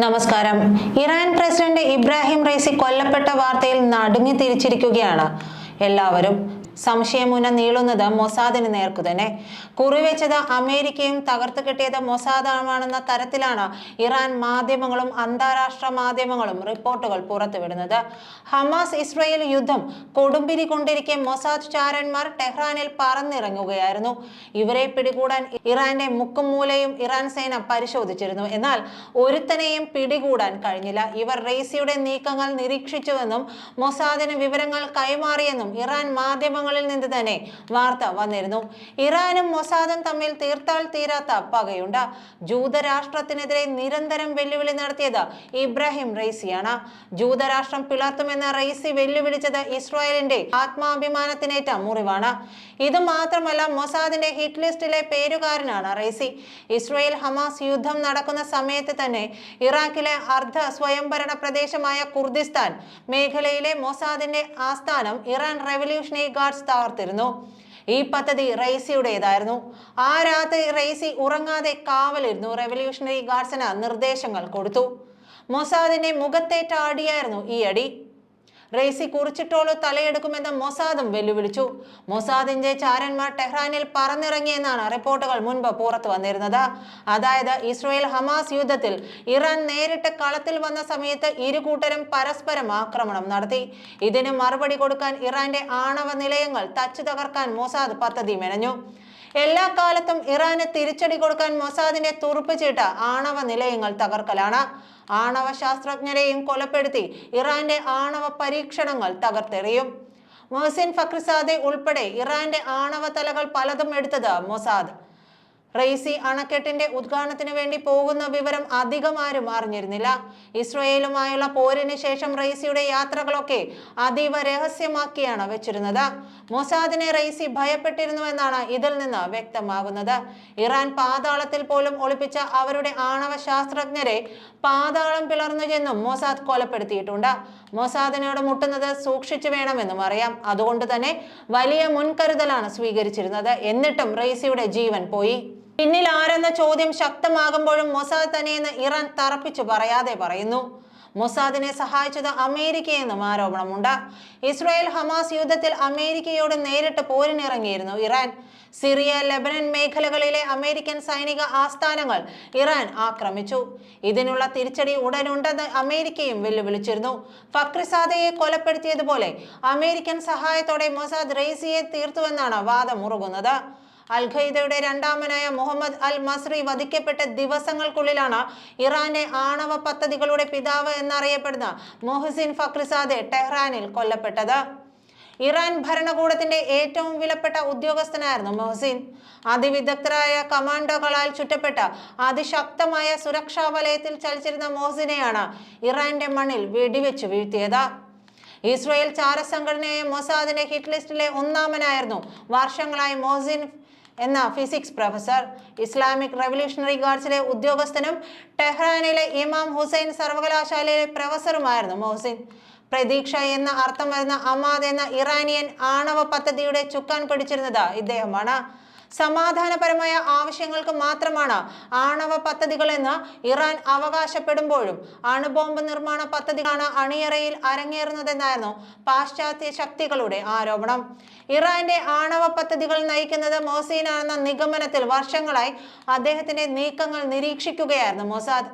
നമസ്കാരം. Iran president Ebrahim Raisi കൊല്ലപ്പെട്ട വാർത്തയിൽ നടുങ്ങി തിരിച്ചിരിക്കുകയാണ്. എല്ലാവരും സംശയമുന നീളുന്നത് മൊസാദിന് നേർക്കു തന്നെ. കുറിവെച്ചത് അമേരിക്കയും തകർത്ത് കിട്ടിയത് മൊസാദാണെന്ന തരത്തിലാണ് ഇറാൻ മാധ്യമങ്ങളും അന്താരാഷ്ട്ര മാധ്യമങ്ങളും റിപ്പോർട്ടുകൾ പുറത്തുവിടുന്നത്. ഹമാസ് ഇസ്രയേൽ യുദ്ധം കൊടുമ്പിരി കൊണ്ടിരിക്കെ മൊസാദ് ചാരന്മാർ ടെഹ്റാനിൽ പറന്നിറങ്ങുകയായിരുന്നു. ഇവരെ പിടികൂടാൻ ഇറാന്റെ മുക്കും മൂലയും ഇറാൻ സേന പരിശോധിച്ചിരുന്നു. എന്നാൽ ഒരുത്തനെയും പിടികൂടാൻ കഴിഞ്ഞില്ല. ഇവർ റെയ്സിയുടെ നീക്കങ്ങൾ നിരീക്ഷിച്ചുവെന്നും മൊസാദിന് വിവരങ്ങൾ കൈമാറിയെന്നും ഇറാൻ മാധ്യമങ്ങളിൽ നിന്ന് തന്നെ വാർത്ത വന്നിരുന്നു. ഇറാനും മൊസാദും തമ്മിൽ തീർത്താൽ തീരാത്ത പകയുണ്ട്. ജൂതരാഷ്ട്രത്തിനെതിരെ നിരന്തരം വെല്ലുവിളി നടത്തിയത് ഇബ്രാഹിം റൈസിയാണ് ജൂതരാഷ്ട്രം പിളർത്തുമെന്ന റൈസി വെല്ലുവിളിച്ചത് ഇസ്രായേലിന്റെ ആത്മാഭിമാനത്തിനേറ്റ മുറിവാണ്. ഇത് മാത്രമല്ല മൊസാദിന്റെ ഹിറ്റ് ലിസ്റ്റിലെ പേരുകാരനാണ് റൈസി ഇസ്രായേൽ ഹമാസ് യുദ്ധം നടക്കുന്ന സമയത്ത് തന്നെ ഇറാഖിലെ അർദ്ധ സ്വയംഭരണ പ്രദേശമായ കുർദിസ്ഥാൻ മേഖലയിലെ മൊസാദിന്റെ ആസ്ഥാനം ഇറാൻ റെവല്യൂഷണറി ഗാർഡ്സ് തകർത്തിരുന്നു ഈ പദ്ധതി റെയ്സിയുടേതായിരുന്നു. ആ രാത്രി റെയ്സി ഉറങ്ങാതെ കാവലിരുന്നു. റെവല്യൂഷണറി ഗാർഡ്സിന് നിർദ്ദേശങ്ങൾ കൊടുത്തു. മൊസാദിന്റെ മുഖത്തേറ്റ അടിയായിരുന്നു ഈ അടി. റെയ്സി കുറിച്ചിട്ടോളൂ തലയെടുക്കുമെന്ന് മൊസാദും വെല്ലുവിളിച്ചു. മൊസാദിന്റെ ചാരന്മാർ ടെഹ്റാനിൽ പറന്നിറങ്ങിയെന്നാണ് റിപ്പോർട്ടുകൾ മുൻപ് പുറത്തു വന്നിരുന്നത്. അതായത് ഇസ്രയേൽ ഹമാസ് യുദ്ധത്തിൽ ഇറാൻ നേരിട്ട് കളത്തിൽ വന്ന സമയത്ത് ഇരു കൂട്ടരും പരസ്പരം ആക്രമണം നടത്തി. ഇതിന് മറുപടി കൊടുക്കാൻ ഇറാന്റെ ആണവ നിലയങ്ങൾ തച്ചു തകർക്കാൻ മൊസാദ് പദ്ധതി മെനഞ്ഞു എല്ലാ കാലത്തും ഇറാന് തിരിച്ചടി കൊടുക്കാൻ മൊസാദിന്റെ തുറുപ്പ് ചീട്ട ആണവ നിലയങ്ങൾ തകർക്കലാണ്. ആണവ ശാസ്ത്രജ്ഞരെയും കൊലപ്പെടുത്തി ഇറാന്റെ ആണവ പരീക്ഷണങ്ങൾ തകർത്തെറിയും. മൊഹസിൻ ഫക്രിസാദെ ഉൾപ്പെടെ ഇറാന്റെ ആണവ തലകൾ പലതും എടുത്തത് മൊസാദ്. റെയ്സി അണക്കെട്ടിന്റെ ഉദ്ഘാടനത്തിന് വേണ്ടി പോകുന്ന വിവരം അധികം ആരും അറിഞ്ഞിരുന്നില്ല. ഇസ്രയേലുമായുള്ള പോരിന് ശേഷം റെയ്സിയുടെ യാത്രകളൊക്കെ അതീവ രഹസ്യമാക്കിയാണ് വെച്ചിരുന്നത്. മൊസാദിനെ റെയ്സി ഭയപ്പെട്ടിരുന്നുവെന്നാണ് ഇതിൽ നിന്ന് വ്യക്തമാകുന്നത്. ഇറാൻ പാതാളത്തിൽ പോലും ഒളിപ്പിച്ച അവരുടെ ആണവ ശാസ്ത്രജ്ഞരെ പാതാളം പിളർന്നു ചെന്നും മൊസാദ് കൊലപ്പെടുത്തിയിട്ടുണ്ട്. മൊസാദിനോട് മുട്ടുന്നത് സൂക്ഷിച്ചു വേണമെന്നും അറിയാം. അതുകൊണ്ട് തന്നെ വലിയ മുൻകരുതലാണ് സ്വീകരിച്ചിരുന്നത്. എന്നിട്ടും റെയ്സിയുടെ ജീവൻ പോയി. പിന്നിൽ ആരെന്ന ചോദ്യം ശക്തമാകുമ്പോഴും മൊസാദ് തന്നെയെന്ന് ഇറാൻ തറപ്പിച്ചു പറയാതെ പറയുന്നു. മൊസാദിനെ സഹായിച്ചത് അമേരിക്കയെന്നും ആരോപണമുണ്ട്. ഇസ്രായേൽ ഹമാസ് യുദ്ധത്തിൽ അമേരിക്കയോട് നേരിട്ട് പോരിനിറങ്ങിയിരുന്നു ഇറാൻ. സിറിയ ലെബനൻ മേഖലകളിലെ അമേരിക്കൻ സൈനിക ആസ്ഥാനങ്ങൾ ഇറാൻ ആക്രമിച്ചു. ഇതിനുള്ള തിരിച്ചടി ഉടനുണ്ടെന്ന് അമേരിക്കയും വെല്ലുവിളിച്ചിരുന്നു. ഫക്രിസാദയെ കൊലപ്പെടുത്തിയതുപോലെ അമേരിക്കൻ സഹായത്തോടെ മൊസാദ് റെയ്സിയെ തീർത്തുവെന്നാണ് വാദമുറുകുന്നത് അൽ രണ്ടാമനായ മുഹമ്മദ് അൽ മസ്രി വധിക്കപ്പെട്ട ദിവസങ്ങൾക്കുള്ളിലാണ് ഇറാന്റെ ആണവ പദ്ധതികളുടെ പിതാവ് എന്നറിയപ്പെടുന്ന മൊഹസിൻ ഫക്രിസാദെ ടെഹ്റാനിൽ കൊല്ലപ്പെട്ടത്. ഇറാൻ ഭരണകൂടത്തിന്റെ ഏറ്റവും വിലപ്പെട്ട ഉദ്യോഗസ്ഥനായിരുന്നു മൊഹസിൻ. അതിവിദഗ്ധരായ കമാൻഡോകളാൽ ചുറ്റപ്പെട്ട അതിശക്തമായ സുരക്ഷാ വലയത്തിൽ ചലിച്ചിരുന്ന മോഹസിനെയാണ് ഇറാന്റെ മണ്ണിൽ വെടിവെച്ചു വീഴ്ത്തിയത്. ഇസ്രയേൽ ചാരസംഘടനയായ മൊസാദിന്റെ ഹിറ്റ്ലിസ്റ്റിലെ ഒന്നാമനായിരുന്നു. വർഷങ്ങളായി മോസിൻ എന്ന ഫിസിക്സ് പ്രൊഫസർ ഇസ്ലാമിക് റവല്യൂഷണറി ഗാർഡ്സിലെ ഉദ്യോഗസ്ഥനും ടെഹ്റാനിലെ ഇമാം ഹുസൈൻ സർവകലാശാലയിലെ പ്രൊഫസറുമായിരുന്നു മൊഹസിൻ. പ്രതീക്ഷ എന്ന അർത്ഥം വരുന്ന അമാദ് എന്ന ഇറാനിയൻ ആണവ പദ്ധതിയുടെ ചുക്കാൻ പിടിച്ചിരുന്നത് ഇദ്ദേഹമാണ്. സമാധാനപരമായ ആവശ്യങ്ങൾക്ക് മാത്രമാണ് ആണവ പദ്ധതികളെന്ന് ഇറാൻ അവകാശപ്പെടുമ്പോഴും അണുബോംബ് നിർമ്മാണ പദ്ധതികളാണ് അണിയറയിൽ അരങ്ങേറുന്നതെന്നായിരുന്നു പാശ്ചാത്യ ശക്തികളുടെ ആരോപണം. ഇറാന്റെ ആണവ പദ്ധതികൾ നയിക്കുന്നത് മോസീനാണെന്ന നിഗമനത്തിൽ വർഷങ്ങളായി അദ്ദേഹത്തിന്റെ നീക്കങ്ങൾ നിരീക്ഷിക്കുകയായിരുന്നു മൊസാദ്.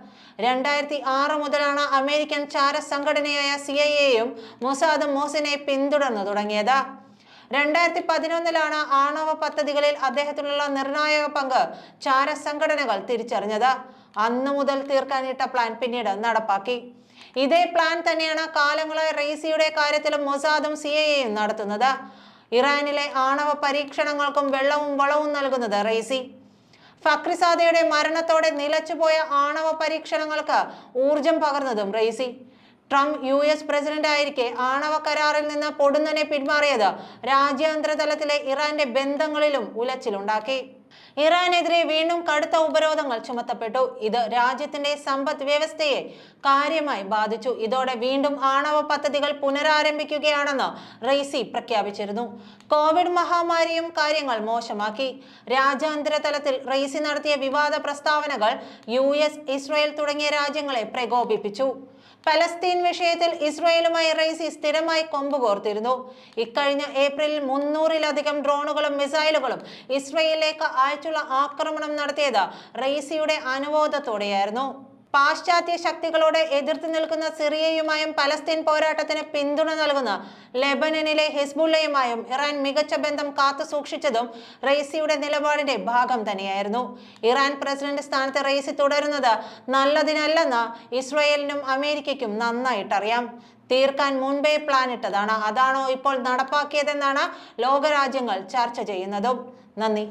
രണ്ടായിരത്തി ആറ് മുതലാണ് അമേരിക്കൻ ചാര സംഘടനയായ സി ഐ എയും മൊസാദും മോസിനെ പിന്തുടർന്നു തുടങ്ങിയത്. രണ്ടായിരത്തി പതിനൊന്നിലാണ് ആണവ പദ്ധതികളിൽ അദ്ദേഹത്തിനുള്ള നിർണായക പങ്ക്. ചാര സംഘടനകൾ തിരിച്ചറിഞ്ഞത്. അന്നു മുതൽ തീർക്കാനിട്ട പ്ലാൻ പിന്നീട് നടപ്പാക്കി. ഇതേ പ്ലാൻ തന്നെയാണ് കാലങ്ങളായി റെയ്സിയുടെ കാര്യത്തിലും മൊസാദും സി എയും നടത്തുന്നത്. ഇറാനിലെ ആണവ പരീക്ഷണങ്ങൾക്കും വെള്ളവും വളവും നൽകുന്നത് റെയ്സി. ഫക്രിസാദയുടെ മരണത്തോടെ നിലച്ചുപോയ ആണവ പരീക്ഷണങ്ങൾക്ക് ഊർജം പകർന്നതും Raisi. Trump U S president ആയിരിക്കെ ആണവ കരാറിൽ നിന്ന് പൊടുന്നനെ പിന്മാറിയത് രാജ്യാന്തര തലത്തിലെ ഇറാന്റെ ബന്ധങ്ങളിലും ഉലച്ചിലുണ്ടാക്കി. ഇറാനെതിരെ വീണ്ടും കടുത്ത ഉപരോധങ്ങൾ ചുമത്തപ്പെട്ടു. ഇത് രാജ്യത്തിന്റെ സമ്പദ് വ്യവസ്ഥയെ കാര്യമായി ബാധിച്ചു. ഇതോടെ വീണ്ടും ആണവ പദ്ധതികൾ പുനരാരംഭിക്കുകയാണെന്ന് റെയ്സി പ്രഖ്യാപിച്ചിരുന്നു. കോവിഡ് മഹാമാരിയും കാര്യങ്ങൾ മോശമാക്കി. രാജ്യാന്തര തലത്തിൽ റെയ്സി നടത്തിയ വിവാദ പ്രസ്താവനകൾ യു എസ് ഇസ്രായേൽ തുടങ്ങിയ രാജ്യങ്ങളെ പ്രകോപിപ്പിച്ചു. പലസ്തീൻ വിഷയത്തിൽ ഇസ്രായേലുമായി റൈസി സ്ഥിരമായി കൊമ്പുകോർത്തിരുന്നു ഇക്കഴിഞ്ഞ ഏപ്രിലിൽ മുന്നൂറിലധികം ഡ്രോണുകളും മിസൈലുകളും ഇസ്രയേലിലേക്ക് അയച്ചുള്ള ആക്രമണം നടത്തിയത് റെയ്സിയുടെ അനുമോദത്തോടെയായിരുന്നു പാശ്ചാത്യ ശക്തികളോട് എതിർത്ത് നിൽക്കുന്ന സിറിയയുമായും പലസ്തീൻ പോരാട്ടത്തിന് പിന്തുണ നൽകുന്ന ലെബനനിലെ ഹിസ്ബുള്ളയുമായും ഇറാൻ മികച്ച ബന്ധം കാത്തു സൂക്ഷിച്ചതും റെയ്സിയുടെ നിലപാടിന്റെ ഭാഗം തന്നെയായിരുന്നു. ഇറാൻ പ്രസിഡന്റ് സ്ഥാനത്ത് റെയ്സി തുടരുന്നത് നല്ലതിനല്ലെന്ന് ഇസ്രയേലിനും അമേരിക്കയ്ക്കും നന്നായിട്ടറിയാം. തീർക്കാൻ മുൻപേ പ്ലാൻ ഇട്ടതാണ്. അതാണോ ഇപ്പോൾ നടപ്പാക്കിയതെന്നാണ് ലോകരാജ്യങ്ങൾ ചർച്ച ചെയ്യുന്നതും. നന്ദി.